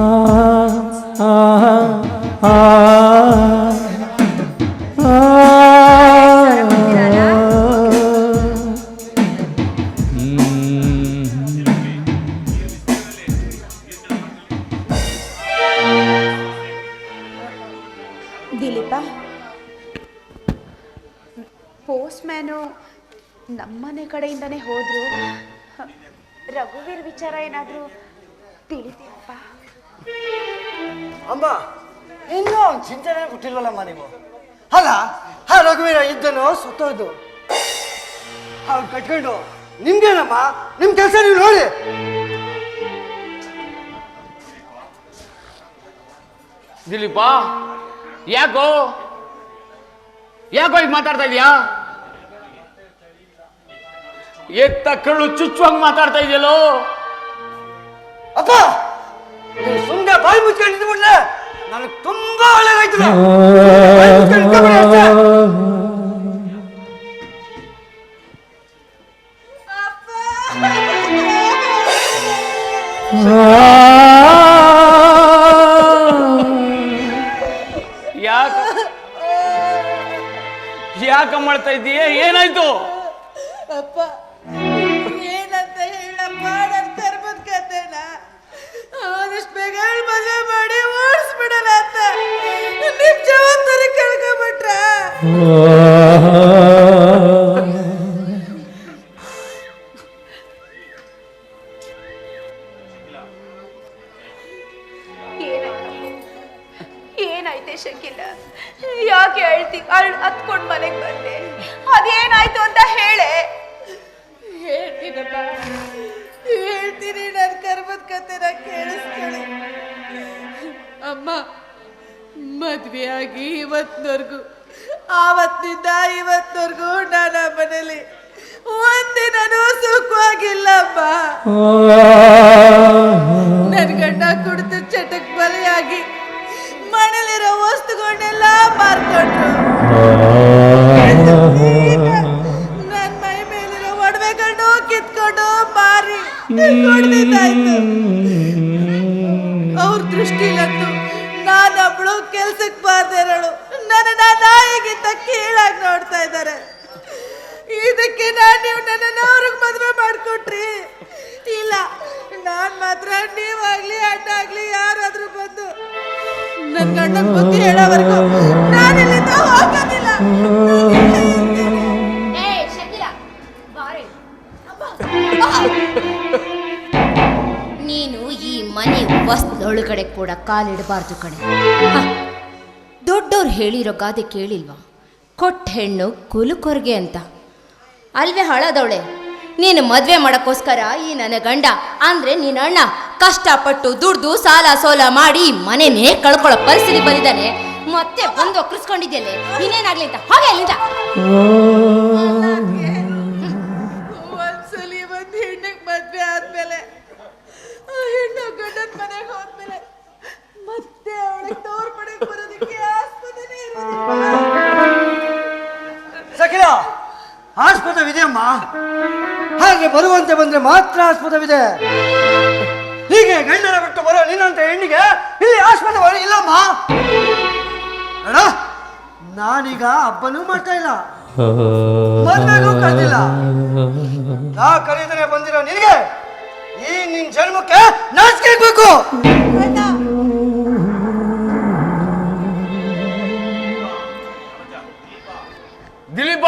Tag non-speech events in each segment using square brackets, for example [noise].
ಆ ಆ ಆ ದಿಲೀಪ ಪೋಸ್ಟ್ಮ್ಯಾನು ನಮ್ಮನೆ ಕಡೆಯಿಂದನೇ ಹೋದ್ರು ಹ, ರಘುವೀರ್ ವಿಚಾರ ಏನಾದರೂ ತಿಳಿತೀರಪ್ಪ ಅಮ್ಮ ಇನ್ನೂ ಅವ್ನು ಚಿಂತನೆ ಬಿಟ್ಟಿಲ್ವಲ್ಲಮ್ಮ ನೀವು? ಅಲ್ಲ ಆ ರಘುವೀರ ಇದ್ದನು ಸುತ್ತೋದು ಅವ್ನು ಕಟ್ಕೊಂಡು ನಿಮ್ಗೇನಮ್ಮ? ನಿಮ್ ಕೆಲಸ ನೀವು ನೋಡಿ. ದಿಲೀಪ ಯಾಕೋ? ಯಾಕೋ ಈಗ ಮಾತಾಡ್ತಾ ಇದೀಯಾ ಎತ್ತ ಕಳ್ಳು ಚುಚ್ಚುವಂಗ್ ಮಾತಾಡ್ತಾ ಇದೆಯಲ್ಲೋ? ಅಪ್ಪ! ಸುಮ್ಮನೆ ಬಾಯಿ ಮುಚ್ಕೊಂಡಿದ್ದು ಬಿಡ್ಲೆ ನನಗೆ ತುಂಬಾ ಒಳ್ಳೆದಾಯ್ತು ಯಾಕ ಯಾಕ ಮಾಡ್ತಾ ಇದೀಯ? ಏನಾಯ್ತು? ಶಕಿಲ ಯಾಕೆ ಹೇಳ್ತಿ ಅಳ್ ಹತ್ಕೊಂಡು ಮನೆಗೆ ಬಂದೆ? ಅದೇನಾಯ್ತು ಅಂತ ಹೇಳೆ. ಹೇಳ್ತೀನಪ್ಪ. ಹೇಳ್ತೀನಿ ನನ್ನ ಕರ್ಮದ ಕತೆನ ಕೇಳಿಸ್ಕೊಳ್ಳಿ ಅಮ್ಮ ಮದ್ವೆ ಆಗಿ ಇವತ್ತಿನವರೆಗೂ ಆವತ್ತಿಂದ ಇವತ್ತಿನವರೆಗೂ ನಾನು ಆ ಮನೇಲಿ ಒಂದಿನನೂ ಸುಖವಾಗಿಲ್ಲಮ್ಮ. பார்க்கணும் ಮನೆ ವಸ್ತುಳಗಡೆ ಕೂಡ ಕಾಲಿಡಬಾರ್ದು ಕಣೆ. ದೊಡ್ಡವ್ರು ಹೇಳಿರೋ ಗಾದೆ ಕೇಳಿಲ್ವಾ? ಕೊಟ್ಟ ಹೆಣ್ಣು ಕುಲುಕೊರ್ಗೆ ಅಂತ. ಅಲ್ವೇ ಹಳದವಳೆ? ನೀನು ಮದುವೆ ಮಾಡೋಕ್ಕೋಸ್ಕರ ಈ ನನ್ನ ಗಂಡ, ಅಂದರೆ ನಿನ್ನ ಅಣ್ಣ, ಕಷ್ಟಪಟ್ಟು ದುಡ್ದು ಸಾಲ ಸೋಲ ಮಾಡಿ ಮನೆನೇ ಕಳ್ಕೊಳ್ಳೋ ಪರಿಸ್ಥಿತಿ ಬಂದಿದ್ದಾನೆ. ಮತ್ತೆ ಬಂದು ಒಕ್ಕರಿಸ್ಕೊಂಡಿದ್ದೇನೆ ಇನ್ನೇನಾಗ್ಲಿ ಅಂತ? ಹಾಗೆ ಅಲ್ಲಿಂದ. ಮನೆಗೆ ಹೋದ್ಮೇಲೆ ಮತ್ತೆ ಅವಳಿಗೆ ತೋರ್ ಪಡೆಗೆ ಬರೋದಕ್ಕೆ ಆಸ್ಪತ್ರೆ ಸಖಿಲ ಆಸ್ಪದವಿದೆ ಅಮ್ಮ ಹಾಗೆ ಬರುವಂತೆ ಬಂದ್ರೆ ಮಾತ್ರ ಆಸ್ಪದವಿದೆ ಹೀಗೆ ಗಂಡನ ಬಿಟ್ಟು ಬರೋ ನಿನ್ನಂತ ಹೆಣ್ಣಿಗೆ ಇಲ್ಲಿ ಆಸ್ಪದ ಇಲ್ಲಮ್ಮ. ಅಣ್ಣ, ನಾನೀಗ ಹಬ್ಬನೂ ಮಾಡ್ತಾ ಇಲ್ಲ. ಮದ್ವೆಗೂ ಕರೆದಿಲ್ಲ. ನಾ ಕರೀದರೆ ಬಂದಿರೋ ನಿನಗೆ ಈ ನಿನ್ ಜನ್ಮಕ್ಕೆ ನಾಚಿಕೆ ಬೇಕು ದಿಲೀಪ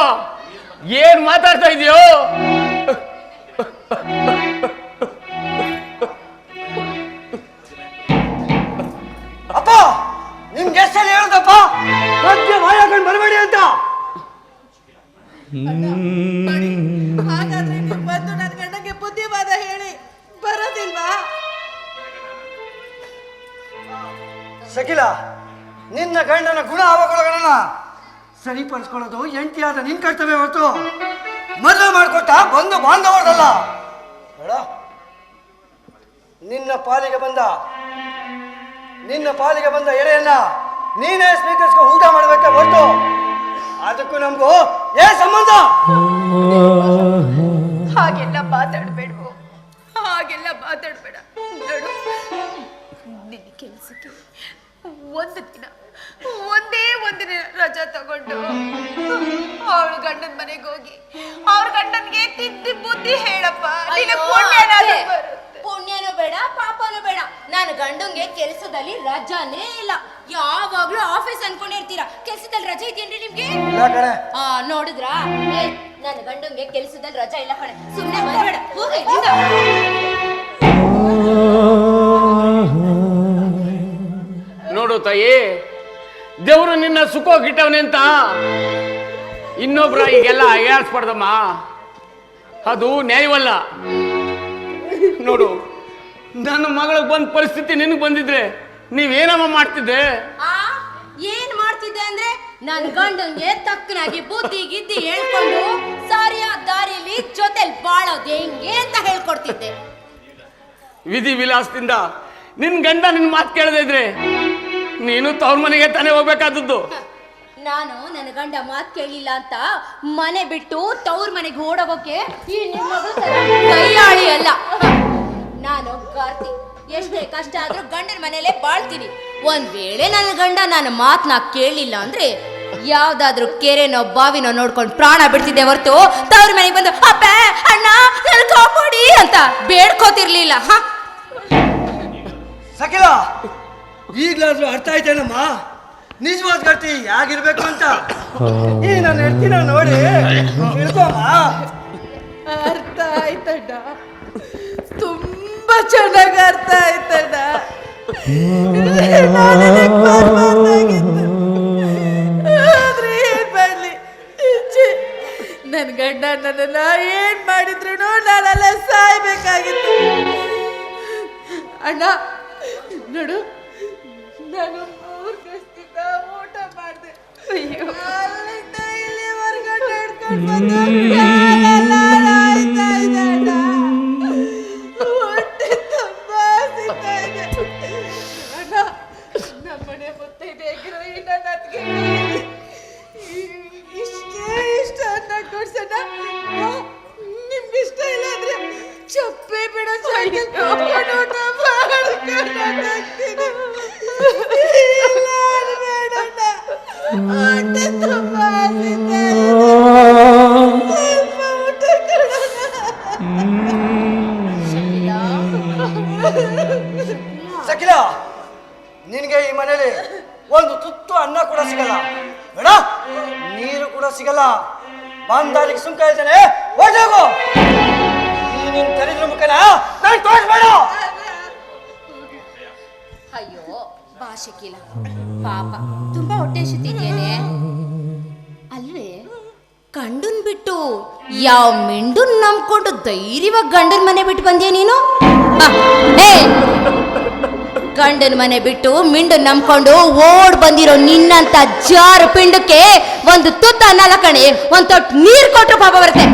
ಏನ್ ಮಾತಾಡ್ತಾ ಇದೆಯೋ? ಅಪ್ಪ ನಿಮ್ಗೆ ಎಷ್ಟಲ್ಲಿ ಹೇಳುದಪ್ಪ? ಮಧ್ಯ ಬಾಯ ಬರಬೇಡಿ ಅಂತ. ಸಕಿಲ ನಿನ್ನ ಗಂಡನ ಗುಣ ಅವಗುಣಗಳನ್ನ ಸರಿಪಡಿಸ್ಕೊಳ್ಳೋದು ಎಂಟಿಯಾದ ನಿನ್ ಕರ್ತವ್ಯ ಹೊರತು. ಮದುವೆ ಮಾಡಿಕೊಟ್ಟ ಬಂದು ಬಾಂಧವರದಲ್ಲ. ಬೇಡ. ನಿನ್ನ ಪಾಲಿಗೆ ಬಂದ, ನಿನ್ನ ಪಾಲಿಗೆ ಬಂದ ಎಡೆಯನ್ನ ನೀನೇ ಸ್ವೀಕರಿಸ್ಕೊ ಊಟ ಮಾಡಬೇಕೆ ಹೊರತು. ಅದಕ್ಕೂ ನಮಗೂ ಏ ಸಂಬಂಧ? ಕೆಲಸಕ್ಕೆ ಒಂದು ದಿನ ಒಂದೇ ಒಂದು ದಿನ ರಜಾ ತಗೊಂಡು ಅವಳು ಗಂಡನ ಮನೆಗೆ ಹೋಗಿ ಅವ್ರ ಗಂಡನ್ಗೆ ತಿದ್ದಿ ಬುದ್ಧಿ ಹೇಳಪ್ಪ ಪುಣ್ಯನಾದ್ರೂ ಬರುತ್ತೆ. ಪುಣ್ಯನೂ ಬೇಡ ಪಾಪನೂ ಬೇಡ. ನಾನು ಗಂಡಂಗೆ ಕೆಲಸದಲ್ಲಿ ರಜಾನೇ ಇಲ್ಲ. ಯಾವಾಗ್ಲೂ ಆಫೀಸ್ ಅನ್ಕೊಂಡಿರ್ತೀರಾ? ಕೆಲಸದಲ್ಲಿ ರಜೆ ಇದೆಯೇನ್ರಿ ನಿಮ್ಗೆ? ಇಲ್ಲ ಕಣೆ. ಆ ನೋಡಿದ್ರಾ? ಏ ನನ್ನ ಗಂಡಂಗೆ ಕೆಲಸದಲ್ಲಿ ರಜಾ ಇಲ್ಲ ಕಣೆ. ಸುಮ್ಮನೆ ಬರಬೇಡ ಹೋಗಿ. ನೋಡು ತಾಯಿ. ದೇವರು ನಿನ್ನ ಸುಖೋಗಿಟ್ಟವನೆ ಅಂತ ಇನ್ನೊಬ್ರ ಈಗೆಲ್ಲ ಅಯ್ಯಾಡ್ಸ್ಬಾರ್ದಮ್ಮ ಅದು ನ್ಯಾಯವಲ್ಲ. ನೋಡು ನನ್ನ ಮಗಳಿಗೆ ಬಂದ ಪರಿಸ್ಥಿತಿ ನಿನಗೆ ಬಂದಿದ್ರೆ ನೀವೇನಮ್ಮ ಮಾಡ್ತಿದ್ದೆ? ಆ ಏನ್ ಮಾಡ್ತಿದ್ದೆ ಅಂದ್ರೆ ನನ್ ಗಂಡಂಗೆ ತಕ್ಕನಾಗಿ ಬುದ್ಧಿ ಗಿದ್ದಿ ಹೇಳ್ಕೊಂಡು ಸರಿಯಾದ ದಾರಿಯಲ್ಲಿ ಜೊತೆ ಬಾಳೋದ್ ಹೆಂಗೆ ಅಂತ ಹೇಳ್ಕೊಡ್ತಿದ್ದೆ. ವಿಧಿ ವಿಲಾಸದಿಂದ ನಿನ್ ಗಂಡ ನಿನ್ ಮಾತು ಕೇಳದೆ ಇದ್ರೆ ನೀನು ತವ್ರ ಮನೆಗೆ ತಾನೇ ಹೋಗ್ಬೇಕಾದದ್ದು. ನಾನು ನನ್ನ ಗಂಡ ಮಾತ್ ಕೇಳಿಲ್ಲ ಅಂತ ಮನೆ ಬಿಟ್ಟು ತವ್ರ ಮನೆಗೆ ಓಡೋಗೋಕೆ ಈ ನಿಮ್ಮ ಮಗಳು ತರ ಕೈಯಾಳಿ ಅಲ್ಲ. ನಾನು ಕಾರ್ತಿ ಎಷ್ಟೇ ಕಷ್ಟ ಆದ್ರೂ ಗಂಡನ ಮನೆಯಲ್ಲೇ ಬಾಳ್ತೀನಿ. ಒಂದ್ ವೇಳೆ ನನ್ನ ಗಂಡ ನನ್ನ ಮಾತನ್ನ ಕೇಳಿಲ್ಲ ಅಂದ್ರೆ ಯಾವ್ದಾದ್ರೂ ಕೆರೆನೋ ಬಾವಿನೋ ನೋಡ್ಕೊಂಡು ಪ್ರಾಣ ಬಿಡ್ತಿದ್ದೆ ಹೊರತು ತವ್ರ ಮನೆಗೆ ಬಂದು ಅಪ್ಪ ಅಣ್ಣ ನನ್ ಕಾಪಾಡಿ ಅಂತ ಬೇಡ್ಕೋತಿರ್ಲಿಲ್ಲ. ಹ? ಸಕಿಲ ಈಗ್ಲಾದ್ರೂ ಅರ್ಥ ಆಯ್ತೇನಮ್ಮ? ನಿಜವಾದ ಗತಿ ಹೇಗಿರ್ಬೇಕು ಅಂತ. ಈ ನಾನು ಹೇಳ್ತೀನ ನೋಡಿ. ತಿಳ್ಕೊಮ್ಮ. ಅರ್ಥ ಆಯ್ತಣ್ಣ. ತುಂಬಾ ಚೆನ್ನಾಗಿ ಅರ್ಥ ಆಯ್ತಣ್ಣ. ಬರ್ಬಾರ್ದಾಗಿತ್ತು. ಆದ್ರೆ ಏನ್ ಮಾಡ್ಲಿ? ಛೆ, ನನ್ ಗಂಡ ನನ್ನನ್ನ ಏನ್ ಮಾಡಿದ್ರು ನಾನೆಲ್ಲ ಸಾಯ್ಬೇಕಾಗಿತ್ತು. ಅಣ್ಣ ನೋಡು ನಾನು ಮೂರ್ ದಿವಸದಿಂದ ಊಟ ಮಾಡಿದೆ. ಅಲ್ಲಿಂದ ಇಲ್ಲಿವರೆಗೂ ನಡ್ಕೊಂಡ್. ಹೊಟ್ಟೆ ತುಂಬಾ ಇದೆ. ಅಣ್ಣ, ನಮ್ಮನೆ ಮುತ್ತೈದೆ ನನ್ನ ಅತ್ತಿಗೆ ಇಷ್ಟೇ ಇಷ್ಟ ಅನ್ನ ಕೊಡ್ಸೋಣ ನಿಮ್ಗೆ ಇಷ್ಟ ಇಲ್ಲ ಅಂದ್ರೆ ಚಪ್ಪೆ ಬಿಡೋ ಸೈಕಲ್ ಗಂಡನ್ ಬಿಟ್ಟು ಯಾವ ಮಿಂಡುನ್ ನಂಬ್ಕೊಂಡು ಧೈರ್ಯವಾಗಿ ಗಂಡನ ಮನೆ ಬಿಟ್ಟು ಬಂದ್ಯಾ ನೀನು? ಗಂಡನ ಮನೆ ಬಿಟ್ಟು ಮಿಂಡು ನಂಬ್ಕೊಂಡು ಓಡ್ ಬಂದಿರೋ ನಿನ್ನಂತ ಜಾರು ಪಿಂಡಕ್ಕೆ ಒಂದು ತುತ್ತ ಅನ್ನಲ್ಲ ಕಣೆ, ಒಂದ್ ತೊಟ್ಟು ನೀರ್ ಕೊಟ್ರು ಪಾಪ ಬರುತ್ತೆ.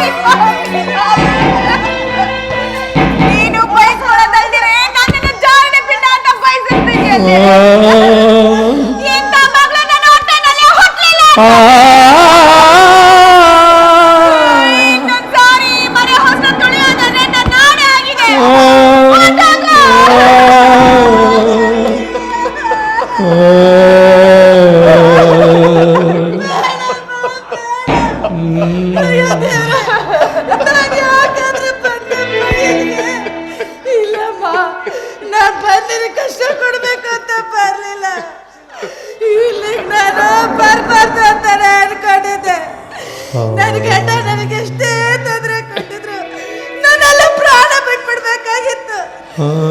ಪಾಪಿ Uh...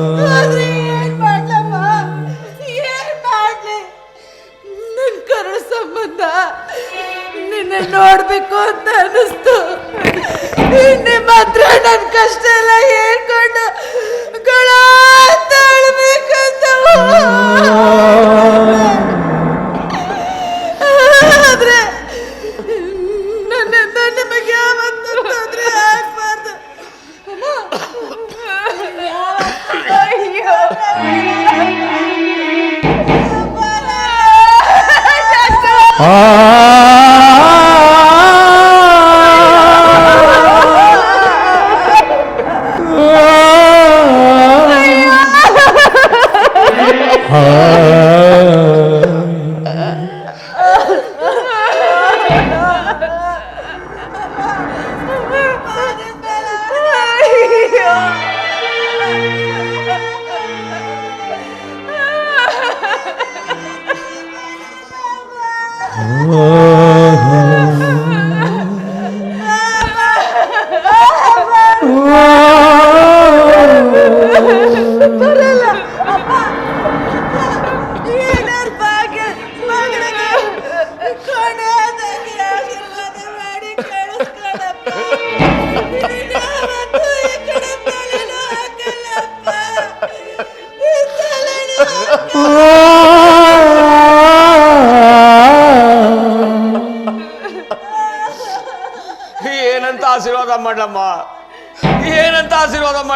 Ah.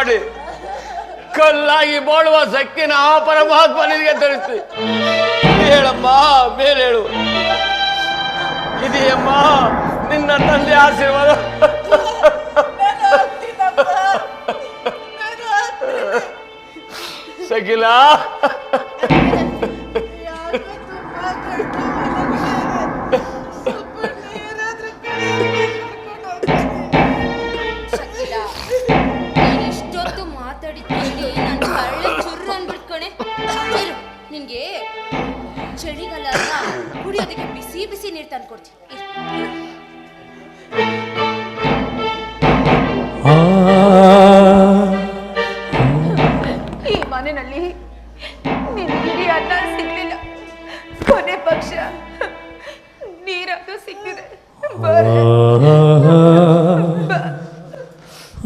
ಮಾಡಿ. ಕಲ್ಲಾಗಿ ಬಾಳುವ ಸಕ್ಕಿನ ಆ ಪರಮಾತ್ಮ ನಿನಗೆ ಧರಿಸಿ ಹೇಳಮ್ಮ ಮೇಲೆ ಹೇಳು. ಇದೆಯಮ್ಮ ನಿನ್ನ ತಂದೆ ಆಶೀರ್ವಾದ. ಸಕಿಲಾ ಮನೆಯಲ್ಲಿ ನಿನ್ ಬಿಡಿ ಅನ್ನ ಸಿಗ್ಲಿಲ್ಲ. ಕೊನೆ ಪಕ್ಷ ನೀರಾದ್ರೂ ಸಿಕ್ಕಿದೆ. ಬಾ.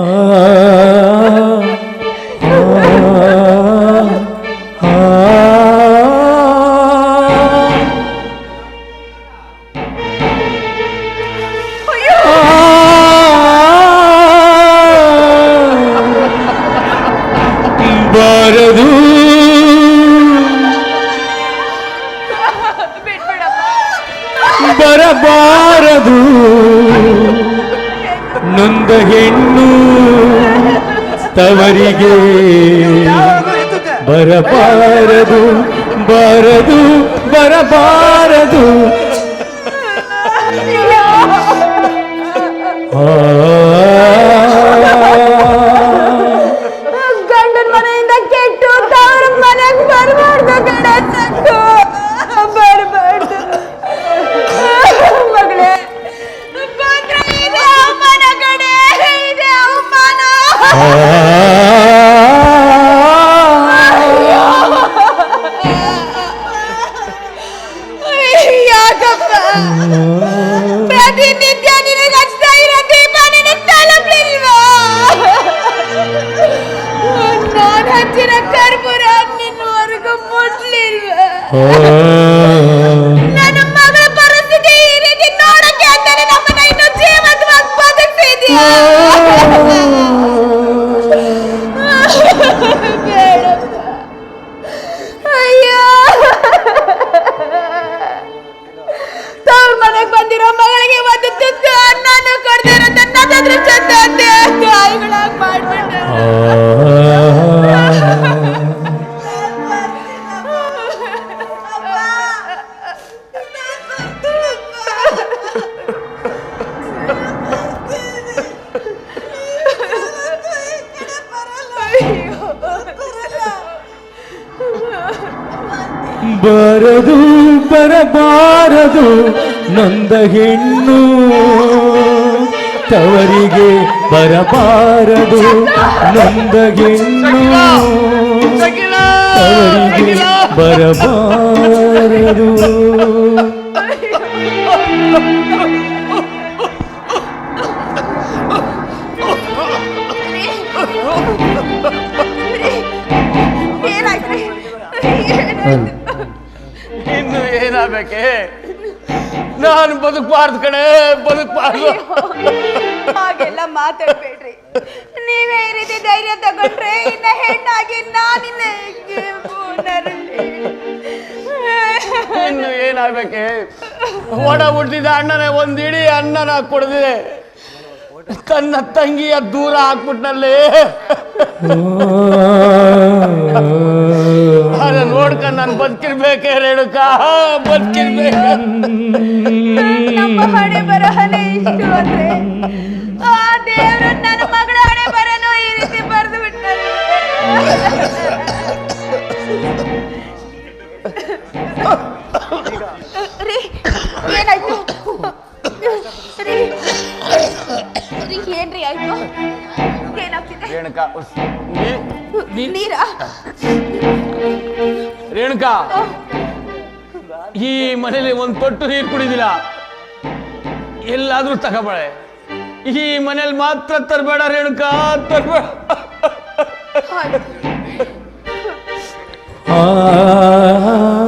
ಆ. ನೊಂದ ಹೆಣ್ಣು ತವರಿಗೆ ಬರಬಾರದು ಬರದು ಬರಬಾರದು. ಆ 哦 [laughs] ಬಂದು ನೊಂದ ಹೆಣ್ಣು. ತವರಿಗೆ ಬರಬಾರದು ನೊಂದ ಹೆಣ್ಣು. ತವರಿಗೆ ಬರಬಾರದು. ಬದುಕಬಾರ್ದು ಕಣೆ ಬದುಕಬಾರ್ದು. ಹಾಗೆಲ್ಲ ಮಾತಾಡ್ಬೇಡ್ರಿ. ನೀವೇ ಈ ರೀತಿ ಧೈರ್ಯ ತಗೊಂಡ್ರೆ ಇನ್ನ ಹೆಣ್ಣಾಗಿ ನಾನಿನ್ನ ಇನ್ನು ಏನಾಗ್ಬೇಕೆ? ಒಡ ಹುಡ್ದಿದ್ದ ಅಣ್ಣನೇ ಒಂದಿಡಿ ಅಣ್ಣನ ಕುಡ್ದಿದೆ. ತನ್ನ ತಂಗಿಯ ದೂರ ಹಾಕ್ಬಿಟ್ನಲ್ಲಿ. ನೋಡ್ಕ ನಾನು ಬದುಕಿರ್ಬೇಕೆ ರೇಣುಕ ಬದುಕಿರ್ಬೇಕ. ಹಣೆ ಬರಹನೇ ಇಷ್ಟು ಅಂದ್ರೆ? ಆ ದೇವರು ನನ್ನ ಮಗಳ ಹಣೆ ಬರನು ಈ ರೀತಿ ಬರೆದು ಬಿಟ್ಟರು ರೀ ಏನಾಯ್ತು? ರೀ ರೀ ಏನ್ರಿ ಆಯ್ತು? ಏನಾಗ್ತಿದೆ? ರೇಣುಕ ಉಸ್- ನೀ- ನೀ- ನೀರಾ? ರೇಣುಕಾ ಈ ಮನೇಲಿ ಒಂದ್ ತೊಟ್ಟು ನೀರು ಕುಡಿದಿಲ್ಲ. ಎಲ್ಲಾದ್ರೂ ತಗೋಬಾಳೆ. ಈ ಮನೇಲಿ ಮಾತ್ರ ತರಬೇಡ ರೇಣುಕಾ ತರಬೇಡ. ಆ.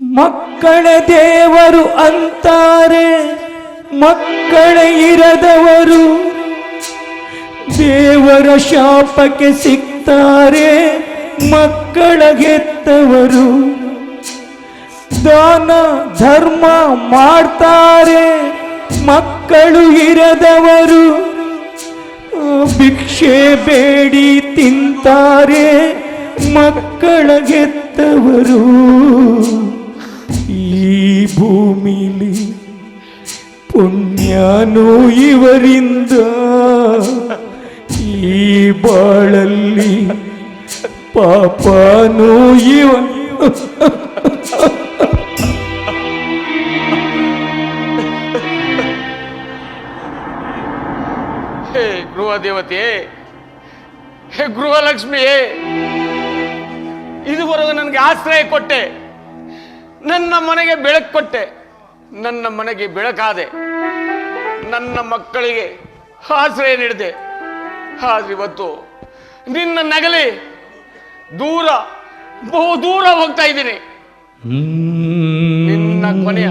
ಮಕ್ಕಳ ದೇವರು ಅಂತಾರೆ ಮಕ್ಕಳ ಇರದವರು ದೇವರ ಶಾಪಕ್ಕೆ ಸಿಗ್ತಾರೆ ಮಕ್ಕಳ ಗೆತ್ತವರು ದಾನ, ಧರ್ಮ ಮಾಡ್ತಾರೆ. ಮಕ್ಕಳು ಇರದವರು. ಭಿಕ್ಷೆ ಬೇಡಿ ತಿಂತಾರೆ. ಮಕ್ಕಳ ಗೆತ್ತವರು ಈ ಭೂಮಿಲಿ ಪುಣ್ಯನೂ ಇವರಿಂದ. ಈ ಬಾಳಲ್ಲಿ ಪಾಪನೂ ಇವ ಹೇ ಗೃಹ ದೇವತೆ, ಹೇ ಗೃಹಲಕ್ಷ್ಮಿಯೇ ಇದುವರೆಗೂ ನನಗೆ ಆಶ್ರಯ ಕೊಟ್ಟೆ, ನನ್ನ ಮನೆಗೆ ಬೆಳಕು ಕೊಟ್ಟೆ, ನನ್ನ ಮನೆಗೆ ಬೆಳಕಾದೆ, ನನ್ನ ಮಕ್ಕಳಿಗೆ ಆಶ್ರಯ ನೀಡಿದೆ. ಆದ್ರೆ ಇವತ್ತು ನಿನ್ನ ನಗಲಿ ದೂರ, ಬಹು ದೂರ ಹೋಗ್ತಾ ಇದ್ದೀನಿ. ನಿನ್ನ ಕೊನೆಯ,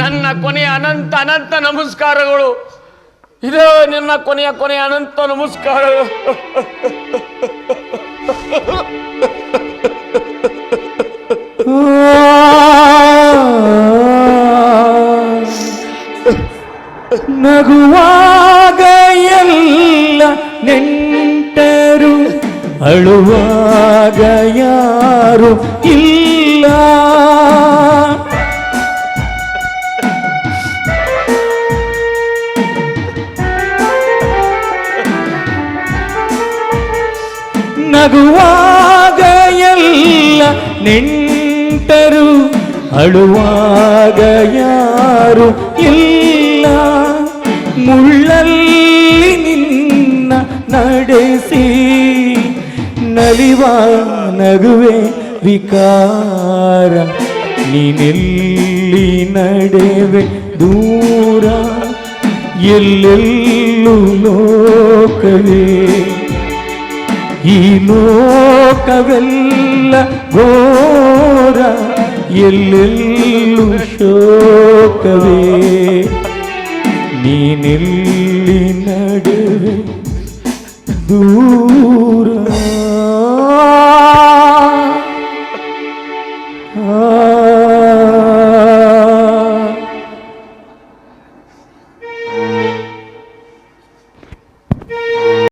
ನನ್ನ ಕೊನೆಯ ಅನಂತ ಅನಂತ ನಮಸ್ಕಾರಗಳು. ಇದೇ ನಿನ್ನ ಕೊನೆಯ ಕೊನೆಯ ಅನಂತ ನಮಸ್ಕಾರಗಳು. ನಗುವಾಗ ಅಳುವಾಗ ಯಾರು ಇಲ್ಲ. ನಗುವಾಗ ಎಲ್ಲ ನೆಂಟರು ಅಳುವಾಗ ಯಾರು ಇಲ್ಲ. ಮುಳ್ಳಲ್ಲಿ ನಿನ್ನ ನಡೆಸಿ ನಲಿವ ನಗುವೆ ವಿಕಾರ ನೀನೆಲ್ಲಿ ನಡೆವೆ ದೂರ ಎಲ್ಲೆಲ್ಲೂ ಲೋಕವೇ ಈ ಲೋಕವೆಲ್ಲ ಘೋರ ಎಲ್ಲೆಲ್ಲೂ ಶೋಕವೇ ನೀನೆಲ್ಲಿ ನಡುವೆ ದೂರ